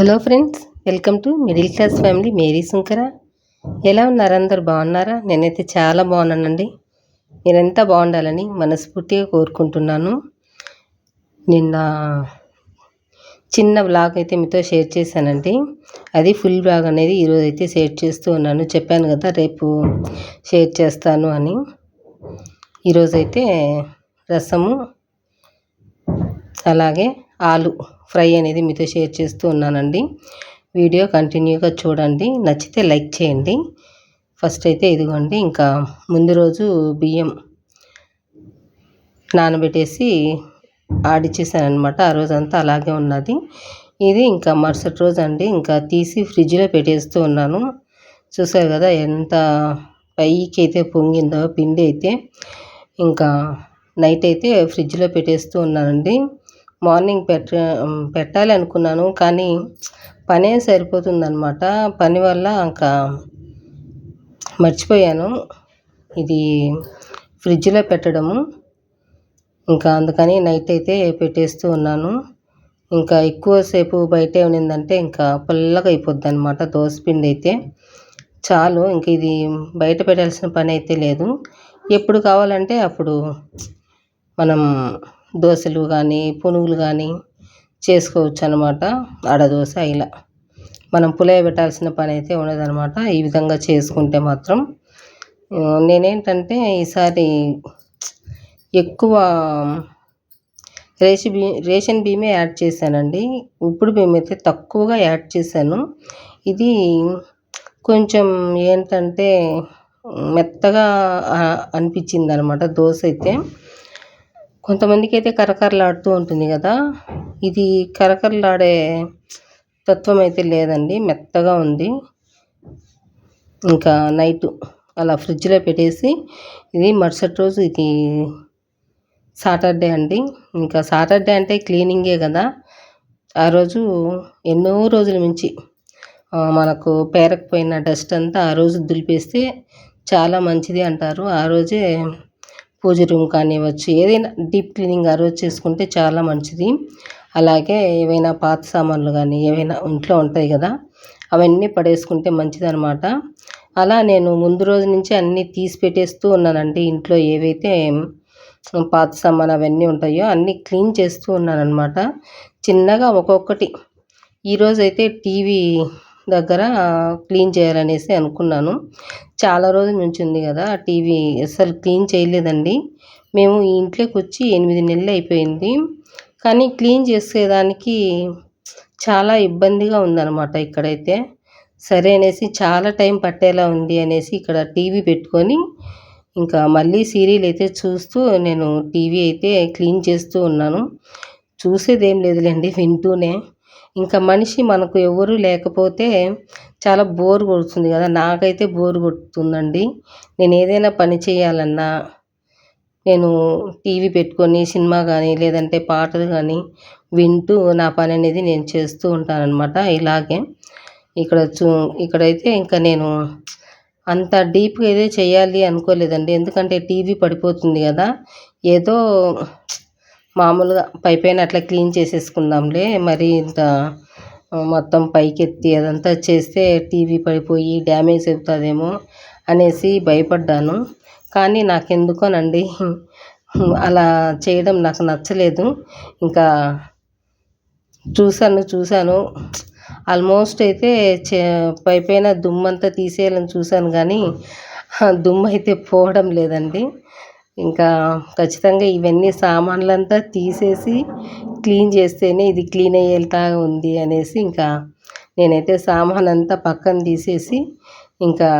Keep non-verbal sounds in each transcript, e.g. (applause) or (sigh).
Hello friends welcome to middle class family. Mary Sunkara ఎలా ఉన్నారు అందరు? బాగున్నారా? నేనైతే చాలా బాగున్నానండి. మీరంతా బాగుండాలని మనస్ఫూర్తిగా కోరుకుంటున్నాను. నిన్న చిన్న బ్లాగ్ అయితే మీతో షేర్ చేశానండి. అది ఫుల్ బ్లాగ్ అనేది ఈరోజు అయితే షేర్ చేస్తూ ఉన్నాను. చెప్పాను కదా రేపు షేర్ చేస్తాను అని. ఈరోజైతే రసము అలాగే ఆలు ఫ్రై అనేది మీతో షేర్ చేస్తూ ఉన్నానండి. వీడియో కంటిన్యూగా చూడండి. నచ్చితే లైక్ చేయండి. ఫస్ట్ అయితే ఇదిగోండి ఇంకా ముందు రోజు బియ్యం నానబెట్టేసి ఆడిచ్చేసానమాట అనమాట ఆ రోజంతా అలాగే ఉన్నది. ఇది ఇంకా మరుసటి రోజు అండి ఇంకా తీసి ఫ్రిడ్జ్లో పెట్టేస్తూ ఉన్నాను. చూసారు కదా ఎంత పైకి అయితే పొంగిందో పిండి అయితే. ఇంకా నైట్ అయితే ఫ్రిడ్జ్లో పెట్టేస్తూ ఉన్నానండి. మార్నింగ్ పెట్ట పెట్టాలి అనుకున్నాను. కానీ పనే సరిపోతుందన్నమాట. పని వల్ల ఇంకా మర్చిపోయాను. ఇది ఫ్రిడ్జ్లో పెట్టడము. ఇంకా అందుకని నైట్ అయితే పెట్టేస్తూ ఉన్నాను. ఇంకా ఎక్కువసేపు బయటే ఉన్నిందంటే ఇంకా పుల్లగా అయిపోద్ది అనమాట దోసపిండి అయితే. చాలు ఇంక ఇది బయట పెట్టాల్సిన పని అయితే లేదు. ఎప్పుడు కావాలంటే అప్పుడు మనం దోశలు కానీ పునుగులు కానీ చేసుకోవచ్చు అనమాట ఆడదోశ ఇలా. మనం పులయ పెట్టాల్సిన పని అయితే ఉండదనమాట. ఈ విధంగా చేసుకుంటే మాత్రం. నేనేంటంటే ఈసారి ఎక్కువ రేషన్ బియ్యం రేషన్ బియ్యమే యాడ్ చేశానండి. ఇప్పుడు బియ్యం అయితే తక్కువగా యాడ్ చేశాను. ఇది కొంచెం ఏంటంటే మెత్తగా అనిపించింది అనమాట దోశ అయితే. కొంతమందికి అయితే కరకరలాడుతూ ఉంటుంది కదా. ఇది కరకరలాడే తత్వం అయితే లేదండి. మెత్తగా ఉంది. ఇంకా నైట్ అలా ఫ్రిడ్జ్లో పెట్టేసి ఇది మరుసటి రోజు ఇది సాటర్డే అండి. ఇంకా సాటర్డే అంటే క్లీనింగే కదా. ఆ రోజు ఎన్నో రోజుల నుంచి మనకు పేరకపోయిన డస్ట్ అంతా ఆ రోజు దులిపేస్తే చాలా మంచిది అంటారు. ఆ రోజే పూజ రూమ్ కానివ్వచ్చు ఏదైనా డీప్ క్లీనింగ్ ఆ రోజు చేసుకుంటే చాలా మంచిది. అలాగే ఏవైనా పాత సామాన్లు కానీ ఏవైనా ఇంట్లో ఉంటాయి కదా అవన్నీ పడేసుకుంటే మంచిదనమాట అలా నేను ముందు రోజు నుంచి అన్నీ తీసి పెట్టేస్తూ ఉన్నానండి. ఇంట్లో ఏవైతే పాత సామాన్ అవన్నీ ఉంటాయో అన్నీ క్లీన్ చేస్తూ ఉన్నానన్నమాట. చిన్నగా ఒక్కొక్కటి. ఈరోజైతే టీవీ దగ్గర క్లీన్ చేయాలనేసి అనుకున్నాను. చాలా రోజుల నుంచి ఉంది కదా టీవీ అసలు క్లీన్ చేయలేదండి. మేము ఈ ఇంట్లోకి వచ్చి ఎనిమిది నెలలు అయిపోయింది. కానీ క్లీన్ చేసేదానికి చాలా ఇబ్బందిగా ఉందన్నమాట ఇక్కడైతే. సరే అనేసి చాలా టైం పట్టేలా ఉంది అనేసి ఇక్కడ టీవీ పెట్టుకొని ఇంకా మళ్ళీ సీరియల్ అయితే చూస్తూ నేను టీవీ అయితే క్లీన్ చేస్తూ ఉన్నాను. చూసేది ఏం లేదులేండి వింటూనే. ఇంకా మనిషి మనకు ఎవరు లేకపోతే చాలా బోర్ కొడుతుంది కదా. నాకైతే బోర్ కొడుతుందండి. నేను ఏదైనా పని చేయాలన్నా నేను టీవీ పెట్టుకొని సినిమా కానీ లేదంటే పాటలు కానీ వింటూ నా పని అనేది నేను చేస్తూ ఉంటానన్నమాట ఇలాగే. ఇక్కడ చూ ఇక్కడైతే ఇంకా నేను అంత డీప్గా ఏదో చేయాలి అనుకోలేదండి. ఎందుకంటే టీవీ పడిపోతుంది కదా. ఏదో మామూలుగా పై పైన అట్లా క్లీన్ చేసేసుకుందాంలే. మరి ఇంత మొత్తం పైకెత్తి అదంతా చేస్తే టీవీ పడిపోయి డ్యామేజ్ అవుతుందేమో అనేసి భయపడ్డాను. కానీ నాకెందుకోనండి? అలా చేయడం నాకు నచ్చలేదు. ఇంకా చూశాను చూశాను. ఆల్మోస్ట్ అయితే పైపైన దుమ్మంతా తీసేయాలని చూశాను కానీ దుమ్ము అయితే పోవడం లేదండి. ఇంకా ఖచ్చితంగా ఇవన్నీ సామాన్లంతా తీసేసి క్లీన్ చేస్తేనే ఇది క్లీన్ అయ్యేలా ఉంది అనేసి ఇంకా నేనైతే సామాన్ అంతా పక్కన తీసేసి ఇంకా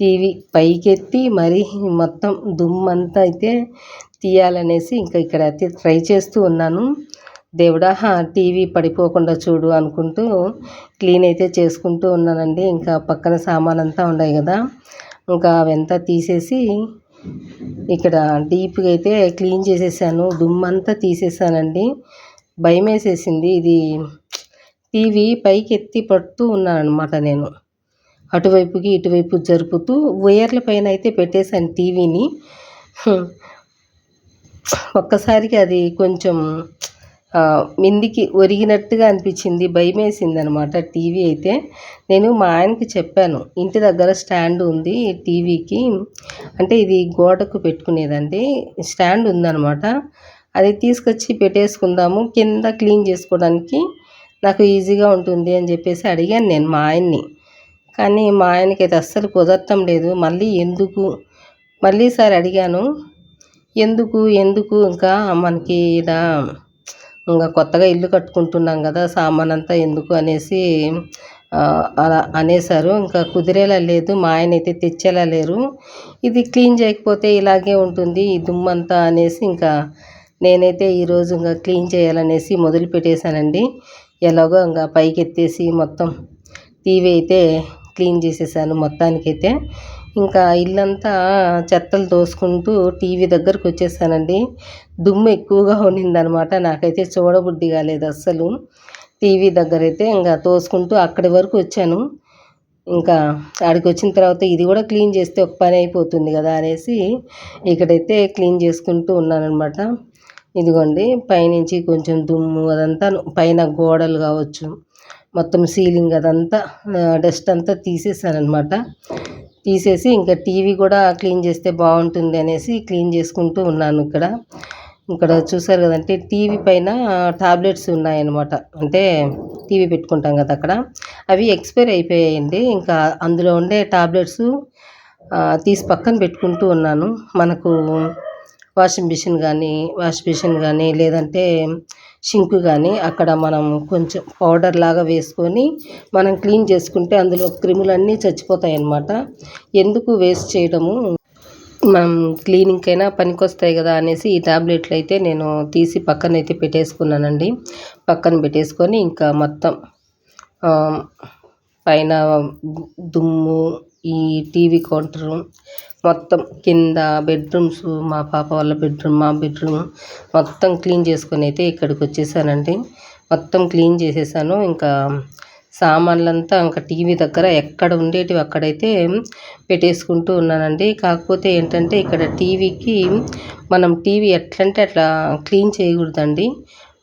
టీవీ పైకెత్తి మరీ మొత్తం దుమ్మంతా అయితే తీయాలనేసి ఇంకా ఇక్కడ అయితే ట్రై చేస్తూ ఉన్నాను. దేవుడా టీవీ పడిపోకుండా చూడు అనుకుంటూ క్లీన్ అయితే చేసుకుంటూ ఉన్నానండి. ఇంకా పక్కన సామాన్ అంతా ఉన్నాయి కదా. ఇంకా అవంతా తీసేసి ఇక్కడ డీప్గా అయితే క్లీన్ చేసేసాను. దుమ్మంతా తీసేసానండి. భయం వేసేసింది ఇది టీవీ పైకి ఎత్తి పడుతూ ఉన్నానమాట నేను. అటువైపుకి ఇటువైపు జరుపుతూ వైర్ల పైన అయితే పెట్టేశాను టీవీని. ఒక్కసారికి అది కొంచెం మిందికి ఒరిగినట్టుగా అనిపించింది భయమేసింది అనమాట టీవీ అయితే. నేను మా ఆయనకి చెప్పాను ఇంటి దగ్గర స్టాండ్ ఉంది టీవీకి అంటే ఇది గోడకు పెట్టుకునేదండి స్టాండ్ ఉందన్నమాట అది తీసుకొచ్చి పెట్టేసుకుందాము కింద క్లీన్ చేసుకోవడానికి నాకు ఈజీగా ఉంటుంది అని చెప్పేసి అడిగాను నేను మా ఆయన్ని. కానీ మా ఆయనకి అయితే అస్సలు కుదరటం లేదు మళ్ళీ ఎందుకు? మళ్ళీ సారి అడిగాను ఎందుకు ఎందుకు ఇంకా మనకి ఇలా ఇంకా కొత్తగా ఇల్లు కట్టుకుంటున్నాం కదా సామాన్ అంతా ఎందుకు అనేసి అలా అనేసారు ఇంకా కుదిరేలా లేదు మా ఆయన అయితే తెచ్చేలా లేరు. ఇది క్లీన్ చేయకపోతే ఇలాగే ఉంటుంది ఈ దుమ్మంతా అనేసి ఇంకా నేనైతే ఈరోజు ఇంకా క్లీన్ చేయాలనేసి మొదలు పెట్టేశానండి. ఎలాగో ఇంకా పైకి ఎత్తేసి మొత్తం టీవీ అయితే క్లీన్ చేసేసాను మొత్తానికైతే. ఇంకా ఇల్లంతా చెత్తలు తోసుకుంటూ టీవీ దగ్గరకు వచ్చేసానండి. దుమ్ము ఎక్కువగా ఉన్నిందనమాట. నాకైతే చూడబుద్ధి కాలేదు అస్సలు. టీవీ దగ్గర అయితే ఇంకా తోసుకుంటూ అక్కడి వరకు వచ్చాను. ఇంకా ఆడికి వచ్చిన తర్వాత ఇది కూడా క్లీన్ చేస్తే ఒక పని అయిపోతుంది కదా అనేసి ఇక్కడైతే క్లీన్ చేసుకుంటూ ఉన్నానన్నమాట ఇదిగోండి పైనుంచి కొంచెం దుమ్ము అదంతా పైన గోడలు కావచ్చు మొత్తం సీలింగ్ అదంతా డస్ట్ అంతా తీసేసానమాట తీసేసి ఇంకా టీవీ కూడా క్లీన్ చేస్తే బాగుంటుంది అనేసి క్లీన్ చేసుకుంటూ ఉన్నాను ఇక్కడ. ఇక్కడ చూసారు కదంటే టీవీ పైన టాబ్లెట్స్ ఉన్నాయన్నమాట. అంటే టీవీ పెట్టుకుంటాం కదా అక్కడ. అవి ఎక్స్పైర్ అయిపోయాయండి. ఇంకా అందులో ఉండే టాబ్లెట్స్ తీసి పక్కన పెట్టుకుంటూ ఉన్నాను. మనకు వాషింగ్ మిషన్ కానీ వాషింగ్ మిషన్ కానీ లేదంటే షింక్ కానీ అక్కడ మనం కొంచెం పౌడర్ లాగా వేసుకొని మనం క్లీన్ చేసుకుంటే అందులో క్రిములన్నీ చచ్చిపోతాయి అన్నమాట ఎందుకు వేస్ట్ చేయడము మనం క్లీనింగ్కైనా పనికొస్తాయి కదా అనేసి ఈ టాబ్లెట్లు అయితే నేను తీసి పక్కన అయితే పెట్టేసుకున్నానండి. పక్కన పెట్టేసుకొని ఇంకా మొత్తం పైన దుమ్ము ఈ టీవీ కౌంటరు మొత్తం కింద బెడ్రూమ్స్ మా పాప వాళ్ళ బెడ్రూమ్ మా బెడ్రూమ్ మొత్తం క్లీన్ చేసుకొని అయితే ఇక్కడికి వచ్చేసానండి. మొత్తం క్లీన్ చేసేసాను. ఇంకా సామాన్లంతా ఇంకా టీవీ దగ్గర ఎక్కడ ఉండేటివి అక్కడైతే పెట్టేసుకుంటూ ఉన్నానండి. కాకపోతే ఏంటంటే ఇక్కడ టీవీకి మనం టీవీ ఎట్లంటే అట్లా క్లీన్ చేయకూడదండి.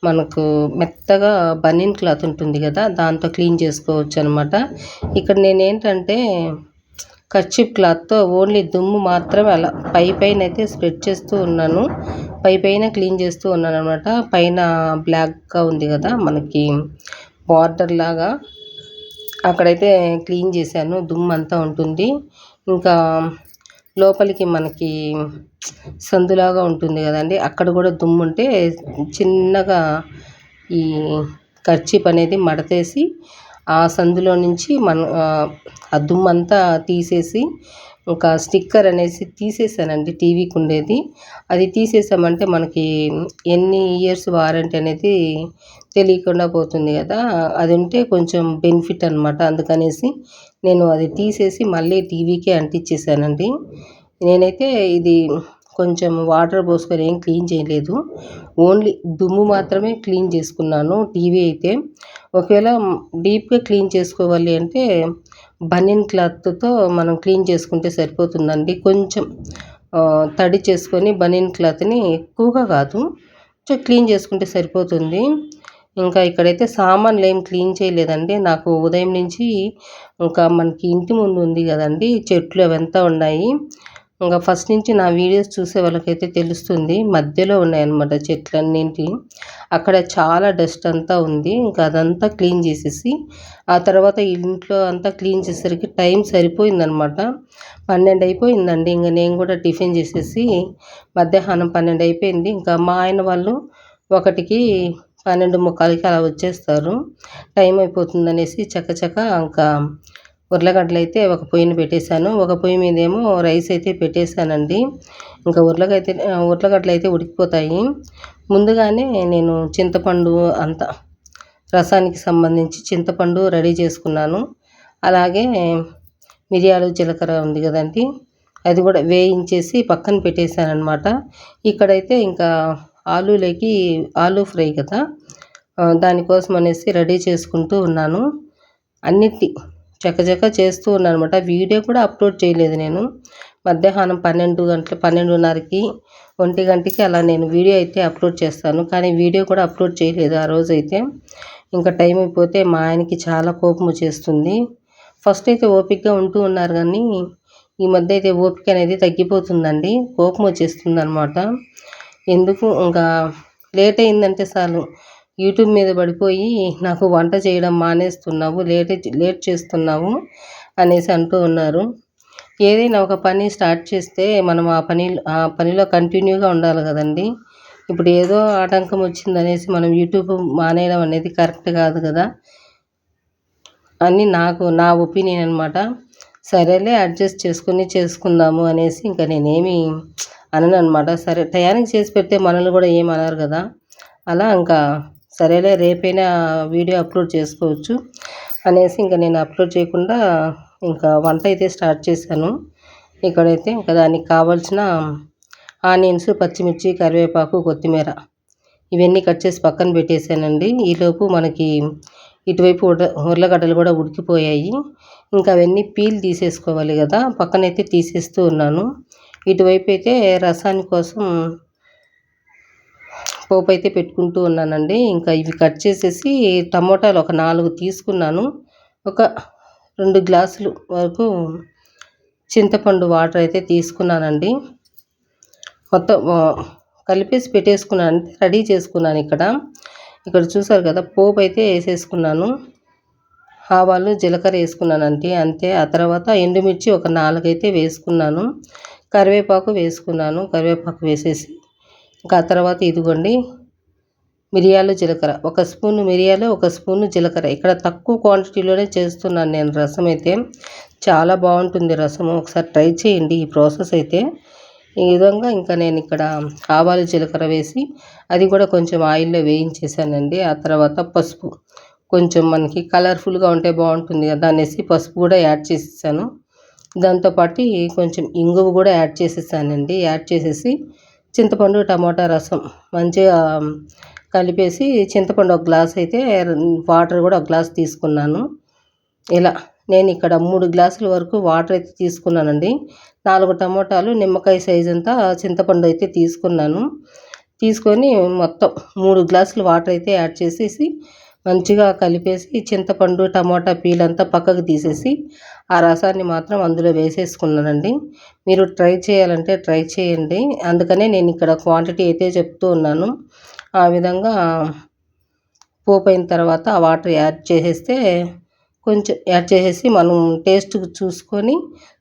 మనకు మెత్తగా బనీన్ క్లాత్ ఉంటుంది కదా దాంతో క్లీన్ చేసుకోవచ్చు అనమాట ఇక్కడ నేను ఏంటంటే క్లాత్తో ఓన్లీ దుమ్ము మాత్రమే అలా పై పైన అయితే స్ప్రెడ్ చేస్తూ ఉన్నాను. పై పైన క్లీన్ చేస్తూ ఉన్నాను అనమాట పైన బ్లాక్గా ఉంది కదా మనకి బార్డర్ లాగా. అక్కడైతే క్లీన్ చేశాను దుమ్ము అంతా ఉంటుంది. ఇంకా లోపలికి మనకి సందులాగా ఉంటుంది కదండి అక్కడ కూడా దుమ్ము ఉంటే చిన్నగా ఈ కర్చీప్ అనేది మడతేసి ఆ సందులో నుంచి మన ఆ దుమ్ము అంతా తీసేసి ఒక స్టిక్కర్ అనేసి తీసేసానండి టీవీకి ఉండేది అది తీసేసామంటే మనకి ఎన్ని ఇయర్స్ వారంటీ అనేది తెలియకుండా పోతుంది కదా. అది ఉంటే కొంచెం బెనిఫిట్ అనమాట అందుకనేసి నేను అది తీసేసి మళ్ళీ టీవీకే అంటించేసానండి. నేనైతే ఇది కొంచెం వాటర్ పోసుకొని ఏం క్లీన్ చేయలేదు. ఓన్లీ దుమ్ము మాత్రమే క్లీన్ చేసుకున్నాను టీవీ అయితే. ఒకవేళ డీప్గా క్లీన్ చేసుకోవాలి అంటే బనియన్ క్లాత్తో మనం క్లీన్ చేసుకుంటే సరిపోతుందండి. కొంచెం తడి చేసుకొని బనియన్ క్లాత్ని ఎక్కువగా కాదు. కొంచెం క్లీన్ చేసుకుంటే సరిపోతుంది. ఇంకా ఇక్కడైతే సామాన్లు ఏం క్లీన్ చేయలేదండి. నాకు ఉదయం నుంచి ఇంకా మనకి ఇంటి ముందు ఉంది కదండి చెట్లు అవంతా ఉన్నాయి. ఇంకా ఫస్ట్ నుంచి నా వీడియోస్ చూసే వాళ్ళకైతే తెలుస్తుంది. మధ్యలో ఉన్నాయన్నమాట చెట్లన్నింటి. అక్కడ చాలా డస్ట్ అంతా ఉంది. ఇంకా అదంతా క్లీన్ చేసేసి ఆ తర్వాత ఇంట్లో అంతా క్లీన్ చేసేసరికి టైం సరిపోయిందనమాట పన్నెండు అయిపోయిందండి. ఇంకా నేను కూడా టిఫిన్ చేసేసి మధ్యాహ్నం పన్నెండు అయిపోయింది. ఇంకా మా ఆయన వాళ్ళు ఒకటికి పన్నెండు ముఖాలకి అలా వచ్చేస్తారు. టైం అయిపోతుందనేసి చకచక ఇంకా ఉర్లగడ్డలు అయితే ఒక పొయ్యిని పెట్టేశాను. ఒక పొయ్యి మీద ఏమో రైస్ అయితే పెట్టేశానండి. ఇంకా ఉర్లగైతే ఉర్లగడ్డలు అయితే ఉడికిపోతాయి. ముందుగానే నేను చింతపండు అంత రసానికి సంబంధించి చింతపండు రెడీ చేసుకున్నాను. అలాగే మిరియాలు జీలకర్ర ఉంది కదండి అది కూడా వేయించేసి పక్కన పెట్టేశాను అనమాట ఇక్కడైతే ఇంకా ఆలూలోకి ఆలూ ఫ్రై కదా. దానికోసం అనేసి రెడీ చేసుకుంటూ ఉన్నాను. అన్నిటి చకచక చేస్తూ ఉన్నాను అనమాట వీడియో కూడా అప్లోడ్ చేయలేదు నేను. మధ్యాహ్నం పన్నెండు గంటల పన్నెండున్నరకి ఒంటి గంటకి అలా నేను వీడియో అయితే అప్లోడ్ చేస్తాను. కానీ వీడియో కూడా అప్లోడ్ చేయలేదు ఆ రోజు అయితే. ఇంకా టైం అయిపోతే మా ఆయనకి చాలా కోపం వచ్చేస్తుంది. ఫస్ట్ అయితే ఓపికగా ఉంటూ ఉన్నారు కానీ ఈ మధ్య అయితే ఓపిక అనేది తగ్గిపోతుందండి. కోపం వచ్చేస్తుంది అనమాట ఎందుకు? ఇంకా లేట్ అయిందంటే చాలు. యూట్యూబ్ మీద పడిపోయి నాకు వంట చేయడం మానేస్తున్నావు లేట్ లేట్ చేస్తున్నావు అనేసి అంటూ ఉన్నారు. ఏదైనా ఒక పని స్టార్ట్ చేస్తే మనం ఆ పని ఆ పనిలో కంటిన్యూగా ఉండాలి కదండి. ఇప్పుడు ఏదో ఆటంకం వచ్చిందనేసి మనం యూట్యూబ్ మానేయడం అనేది కరెక్ట్ కాదు కదా. అని నాకు నా ఒపీనియన్ అనమాట సరేలే అడ్జస్ట్ చేసుకుని చేసుకుందాము అనేసి ఇంకా నేనేమి అనను అనమాట సరే టయానికి చేసి పెడితే మనల్ని కూడా ఏమి అనరు కదా. అలా ఇంకా సరేలే రేపైనా వీడియో అప్లోడ్ చేసుకోవచ్చు అనేసి ఇంకా నేను అప్లోడ్ చేయకుండా ఇంకా వంట అయితే స్టార్ట్ చేశాను. ఇక్కడైతే ఇంకా దానికి కావాల్సిన ఆనియన్స్ పచ్చిమిర్చి కరివేపాకు కొత్తిమీర ఇవన్నీ కట్ చేసి పక్కన పెట్టేశానండి. ఈలోపు మనకి ఇటువైపు ఉడ ఉర్లగడ్డలు కూడా ఉడికిపోయాయి. ఇంకా అవన్నీ పీల్ తీసేసుకోవాలి కదా పక్కనైతే తీసేస్తూ ఉన్నాను. ఇటువైపు అయితే రసాని కోసం పోపు అయితే పెట్టుకుంటూ ఉన్నానండి. ఇంకా ఇవి కట్ చేసేసి టమోటాలు ఒక నాలుగు తీసుకున్నాను. ఒక రెండు గ్లాసులు వరకు చింతపండు వాటర్ అయితే తీసుకున్నానండి. మొత్తం కలిపేసి పెట్టేసుకున్నాను రెడీ చేసుకున్నాను ఇక్కడ. ఇక్కడ చూసారు కదా పోపు అయితే వేసేసుకున్నాను. ఆవాలు జీలకర్ర వేసుకున్నానండి అంతే. ఆ తర్వాత ఎండుమిర్చి ఒక నాలుగైతే వేసుకున్నాను. కరివేపాకు వేసుకున్నాను కరివేపాకు వేసేసి. ఇంకా ఆ తర్వాత ఇదిగోండి మిరియాలు జీలకర్ర. ఒక స్పూను మిరియాలు ఒక స్పూను జీలకర్ర. ఇక్కడ తక్కువ క్వాంటిటీలోనే చేస్తున్నాను నేను రసం అయితే. చాలా బాగుంటుంది రసము. ఒకసారి ట్రై చేయండి ఈ ప్రాసెస్ అయితే. ఈ విధంగా ఇంకా నేను ఇక్కడ ఆవాలు జీలకర్ర వేసి అది కూడా కొంచెం ఆయిల్లో వేయించేసానండి. ఆ తర్వాత పసుపు. కొంచెం మనకి కలర్ఫుల్గా ఉంటే బాగుంటుంది కదా అనేసి పసుపు కూడా యాడ్ చేసేసాను. దాంతోపాటు కొంచెం ఇంగువ కూడా యాడ్ చేసేసానండి. యాడ్ చేసేసి చింతపండు టమాటా రసం మంచిగా కలిపేసి చింతపండు ఒక గ్లాస్ అయితే వాటర్ కూడా ఒక గ్లాస్ తీసుకున్నాను. ఇలా నేను ఇక్కడ మూడు గ్లాసుల వరకు వాటర్ అయితే తీసుకున్నానండి. నాలుగు టమోటాలు నిమ్మకాయ సైజ్ అంతా చింతపండు అయితే తీసుకున్నాను. తీసుకొని మొత్తం మూడు గ్లాసులు వాటర్ అయితే యాడ్ చేసేసి మంచిగా కలిపేసి చింతపండు టమాటా పీల్ అంతా పక్కకు తీసేసి ఆ రసాన్ని మాత్రం అందులో వేసేసుకున్నానండి. మీరు ట్రై చేయాలంటే ట్రై చేయండి. అందుకనే నేను ఇక్కడ క్వాంటిటీ అయితే చెప్తూ ఉన్నాను. ఆ విధంగా పోపు అయిన తర్వాత ఆ వాటర్ యాడ్ చేసేస్తే కొంచెం యాడ్ చేసేసి మనం టేస్ట్ చూసుకొని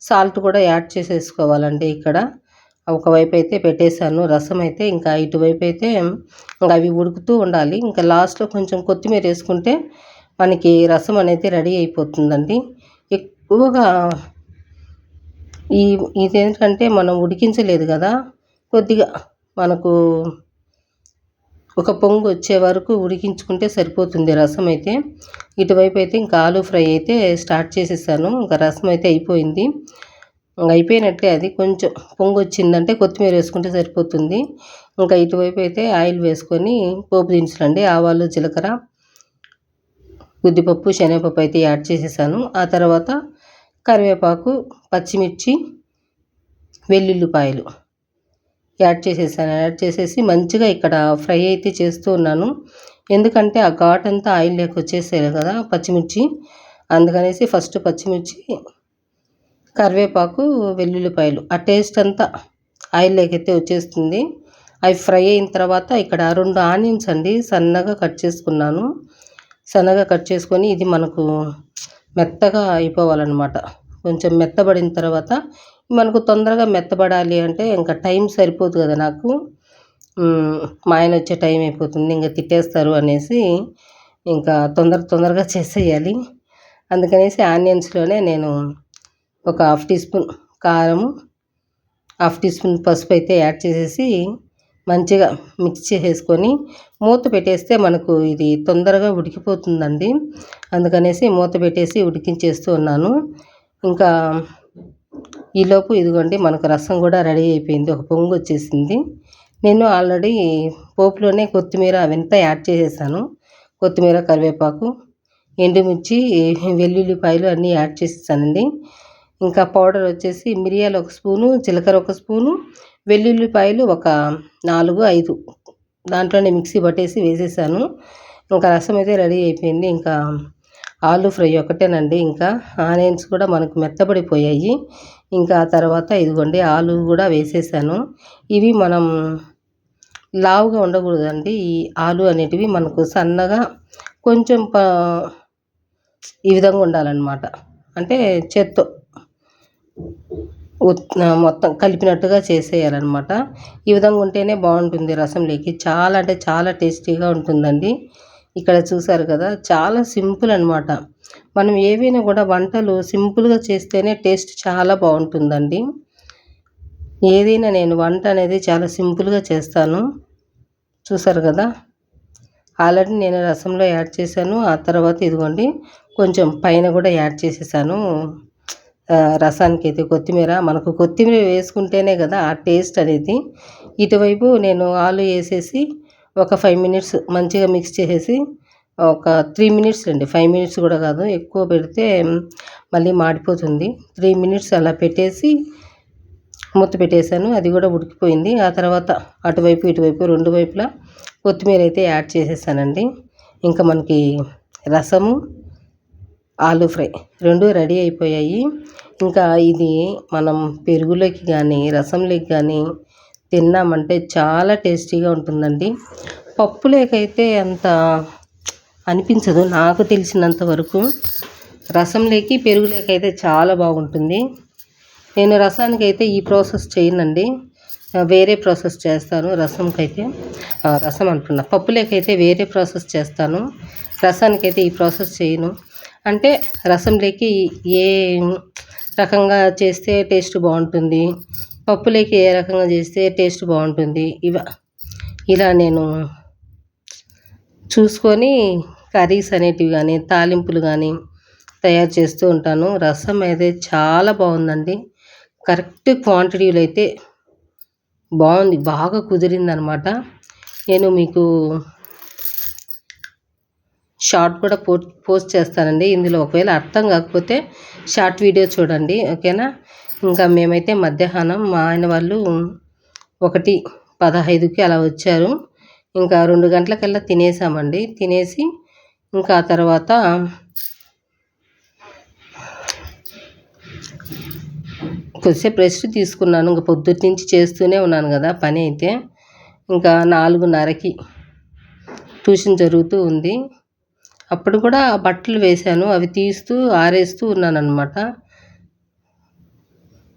సాల్ట్ కూడా యాడ్ చేసేసుకోవాలండి ఇక్కడ. ఒకవైపు అయితే పెట్టేశాను రసం అయితే ఇంకా ఇటువైపు అయితే ఇంకా అవి ఉడుకుతూ ఉండాలి. ఇంకా లాస్ట్లో కొంచెం కొత్తిమీర వేసుకుంటే మనకి రసం అనేది రెడీ అయిపోతుందండి. ఎక్కువగా ఈ ఇదేంటంటే మనం ఉడికించలేదు కదా కొద్దిగా మనకు ఒక పొంగు వచ్చే వరకు ఉడికించుకుంటే సరిపోతుంది రసం అయితే. ఇటువైపు అయితే ఇంకా ఆలు ఫ్రై అయితే స్టార్ట్ చేసేసాను. ఇంకా రసం అయితే అయిపోయింది. అయిపోయినట్టే అది. కొంచెం పొంగు వచ్చిందంటే కొత్తిమీర వేసుకుంటే సరిపోతుంది. ఇంకా ఇటువైపు అయితే ఆయిల్ వేసుకొని పోపు దినుసులండి ఆవాలు జీలకర్ర ఉద్దిపప్పు శనగపప్పు అయితే యాడ్ చేసేసాను. ఆ తర్వాత కరివేపాకు పచ్చిమిర్చి వెల్లుల్లిపాయలు. యాడ్ చేసేసాను. యాడ్ చేసేసి మంచిగా ఇక్కడ ఫ్రై అయితే చేస్తూ ఉన్నాను. ఎందుకంటే ఆ ఘాట్ అంతా ఆయిల్ లేక వచ్చేసాయి కదా పచ్చిమిర్చి. అందుకనేసి ఫస్ట్ పచ్చిమిర్చి కరివేపాకు వెల్లుల్లిపాయలు. ఆ టేస్ట్ అంతా ఆయిల్ లేకైతే వచ్చేస్తుంది. అవి ఫ్రై అయిన తర్వాత ఇక్కడ రెండు ఆనియన్స్ అండి సన్నగా కట్ చేసుకున్నాను. సన్నగా కట్ చేసుకొని ఇది మనకు మెత్తగా అయిపోవాలన్నమాట. కొంచెం మెత్తబడిన తర్వాత మనకు తొందరగా మెత్తబడాలి అంటే ఇంకా టైం సరిపోదు కదా నాకు. మా ఆయన వచ్చే టైం అయిపోతుంది ఇంకా తిట్టేస్తారు అనేసి ఇంకా తొందర తొందరగా (laughs) చేసేయాలి. అందుకనేసి ఆనియన్స్లోనే నేను ఒక హాఫ్ టీ స్పూన్ కారం హాఫ్ టీ స్పూన్ పసుపు అయితే యాడ్ చేసేసి మంచిగా మిక్స్ చేసేసుకొని మూత పెట్టేస్తే మనకు ఇది తొందరగా ఉడికిపోతుందండి. అందుకనేసి మూత పెట్టేసి ఉడికించేస్తూ ఉన్నాను. ఇంకా ఈలోపు ఇదిగోండి మనకు రసం కూడా రెడీ అయిపోయింది. ఒక పొంగు వచ్చేసింది. నేను ఆల్రెడీ పోపులోనే కొత్తిమీర అవంతా యాడ్ చేసేసాను. కొత్తిమీర కరివేపాకు ఎండుమిర్చి వెల్లుల్లిపాయలు అన్నీ యాడ్ చేసేసానండి. ఇంకా పౌడర్ వచ్చేసి మిరియాలు ఒక స్పూను జీలకర్ర ఒక స్పూను వెల్లుల్లిపాయలు ఒక నాలుగు ఐదు. దాంట్లోనే మిక్సీ పట్టేసి వేసేసాను. ఇంకా రసం అయితే రెడీ అయిపోయింది. ఇంకా ఆలు ఫ్రై ఒకటేనండి. ఇంకా ఆనియన్స్ కూడా మనకు మెత్తబడిపోయాయి. ఇంకా తర్వాత ఇదిగోండి ఆలు కూడా వేసేసాను. ఇవి మనం లావుగా ఉండకూడదండి. ఈ ఆలు అనేటివి మనకు సన్నగా కొంచెం ఈ విధంగా ఉండాలన్నమాట. అంటే చేత్తో మొత్తం కలిపినట్టుగా చేసేయాలన్నమాట. ఈ విధంగా ఉంటేనే బాగుంటుంది రసంలోకి చాలా అంటే చాలా టేస్టీగా ఉంటుందండి. ఇక్కడ చూసారు కదా చాలా సింపుల్ అనమాట మనం ఏవైనా కూడా వంటలు సింపుల్గా చేస్తేనే టేస్ట్ చాలా బాగుంటుందండి. ఏదైనా నేను వంట అనేది చాలా సింపుల్గా చేస్తాను. చూసారు కదా? ఆల్రెడీ నేను రసంలో యాడ్ చేశాను. ఆ తర్వాత ఇదిగోండి కొంచెం పైన కూడా యాడ్ చేసేసాను. రసానికి అయితే కొత్తిమీర. మనకు కొత్తిమీర వేసుకుంటేనే కదా ఆ టేస్ట్ అనేది. ఇటువైపు నేను ఆలు వేసేసి ఒక ఫైవ్ మినిట్స్ మంచిగా మిక్స్ చేసేసి ఒక త్రీ మినిట్స్ అండి ఫైవ్ మినిట్స్ కూడా కాదు ఎక్కువ పెడితే మళ్ళీ మాడిపోతుంది. త్రీ మినిట్స్ అలా పెట్టేసి మూత పెట్టేశాను. అది కూడా ఉడికిపోయింది. ఆ తర్వాత అటువైపు ఇటువైపు రెండు వైపులా కొత్తిమీర అయితే యాడ్ చేసేసానండి. ఇంకా మనకి రసము ఆలు ఫ్రై రెండు రెడీ అయిపోయాయి. ఇంకా ఇది మనం పెరుగులోకి కానీ రసంలోకి కానీ తిన్నామంటే చాలా టేస్టీగా ఉంటుందండి. పప్పు లేకైతే అంత అనిపించదు. నాకు తెలిసినంత వరకు రసంలోకి పెరుగు అయితే చాలా బాగుంటుంది. నేను రసానికి అయితే ఈ ప్రాసెస్ చేయనండి. వేరే ప్రాసెస్ చేస్తాను రసంకైతే. రసం అంటున్నా పప్పులేకైతే వేరే ప్రాసెస్ చేస్తాను. రసానికైతే ఈ ప్రాసెస్ చేయను. అంటే రసంలోకి ఏ రకంగా చేస్తే టేస్ట్ బాగుంటుంది? పప్పులోకి ఏ రకంగా చేస్తే టేస్ట్ బాగుంటుంది. ఇవ ఇలా నేను చూసుకొని కర్రీస్ అనేటివి కానీ తాలింపులు కానీ తయారు చేస్తూ ఉంటాను. రసం అయితే చాలా బాగుందండి. కరెక్ట్ క్వాంటిటీలో అయితే బాగుంది. బాగా కుదిరిందనమాట. నేను మీకు షార్ట్ కూడా పో పోస్ట్ చేస్తానండి. ఇందులో ఒకవేళ అర్థం కాకపోతే షార్ట్ వీడియో చూడండి. ఓకేనా? ఇంకా మేమైతే మధ్యాహ్నం మా ఆయన వాళ్ళు ఒకటి పదహైదుకి అలా వచ్చారు. ఇంకా రెండు గంటలకల్లా తినేసామండి. తినేసి ఇంకా తర్వాత కొద్దిసేపు రెస్ట్ తీసుకున్నాను. ఇంకా పొద్దుటి నుంచి చేస్తూనే ఉన్నాను కదా పని అయితే. ఇంకా నాలుగున్నరకి ట్యూషన్ జరుగుతూ ఉంది. అప్పుడు కూడా బట్టలు వేశాను. అవి తీస్తూ ఆరేస్తూ ఉన్నాను అనమాట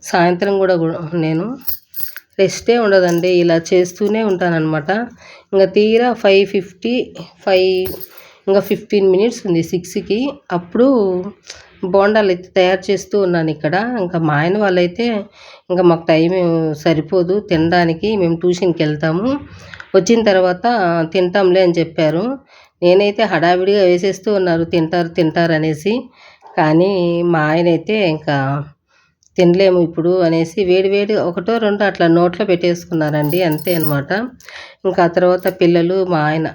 సాయంత్రం కూడా నేను రెస్టే ఉండదండి. ఇలా చేస్తూనే ఉంటానన్నమాట. ఇంకా తీరా ఫైవ్ ఫిఫ్టీ ఫైవ్ ఇంకా ఫిఫ్టీన్ మినిట్స్ ఉంది సిక్స్కి. అప్పుడు బోండాలు అయితే తయారు చేస్తూ ఉన్నాను ఇక్కడ. ఇంకా మా ఆయన వాళ్ళైతే ఇంకా మాకు టైం సరిపోదు. తినడానికి మేము ట్యూషన్కి వెళ్తాము. వచ్చిన తర్వాత తింటాంలే అని చెప్పారు. నేనైతే హడావిడిగా వేసేస్తూ ఉన్నారు. తింటారు తింటారు అనేసి. కానీ మా ఆయన అయితే ఇంకా తినలేము ఇప్పుడు అనేసి వేడి వేడి ఒకటో రెండో అట్లా నోట్లో పెట్టేసుకున్నారండి అంతే అనమాట ఇంకా ఆ తర్వాత పిల్లలు మా ఆయన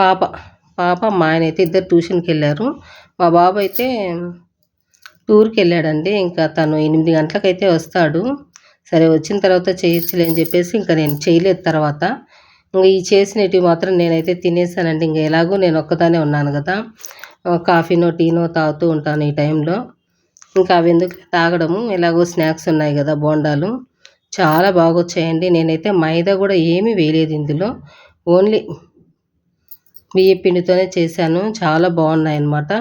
పాప పాప మా ఆయన అయితే ఇద్దరు ట్యూషన్కి వెళ్ళారు. మా బాబు అయితే టూర్కి వెళ్ళాడండి ఇంకా తను ఎనిమిది గంటలకైతే వస్తాడు. సరే వచ్చిన తర్వాత చేయొచ్చులే అని చెప్పేసి ఇంకా నేను చేయలేదు తర్వాత. ఇంకా ఈ చేసినవి మాత్రం నేనైతే తినేసానండి ఇంకా ఎలాగో నేను ఒక్కదానే ఉన్నాను కదా. కాఫీనో టీనో తాగుతూ ఉంటాను ఈ టైంలో. ఇంకా అవి ఎందుకు తాగడము? ఎలాగో స్నాక్స్ ఉన్నాయి కదా బోండాలు. చాలా బాగా వచ్చాయండి నేనైతే మైదా కూడా ఏమీ వేయలేదు ఇందులో. ఓన్లీ బియ్య పిండితోనే చేశాను. చాలా బాగున్నాయి అన్నమాట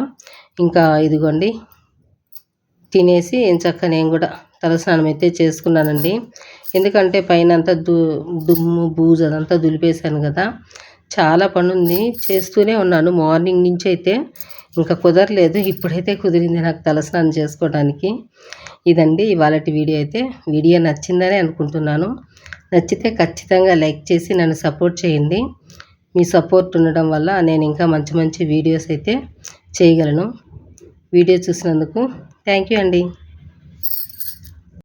ఇంకా ఇదిగోండి. తినేసి చక్క నేను కూడా తలస్నానం అయితే చేసుకున్నానండి. ఎందుకంటే పైన అంతా దు దుమ్ము బూజు అదంతా దులిపేశాను కదా. చాలా పని ఉంది చేస్తూనే ఉన్నాను. మార్నింగ్ నుంచి అయితే ఇంకా కుదరలేదు. ఇప్పుడైతే కుదిరింది నాకు తలస్నానం చేసుకోవడానికి. ఇదండి ఇవాళ వీడియో అయితే. వీడియో నచ్చిందని అనుకుంటున్నాను. నచ్చితే ఖచ్చితంగా లైక్ చేసి నన్ను సపోర్ట్ చేయండి. మీ సపోర్ట్ ఉండడం వల్ల నేను ఇంకా మంచి మంచి వీడియోస్ అయితే చేయగలను. వీడియో చూసినందుకు థ్యాంక్ యూ అండి.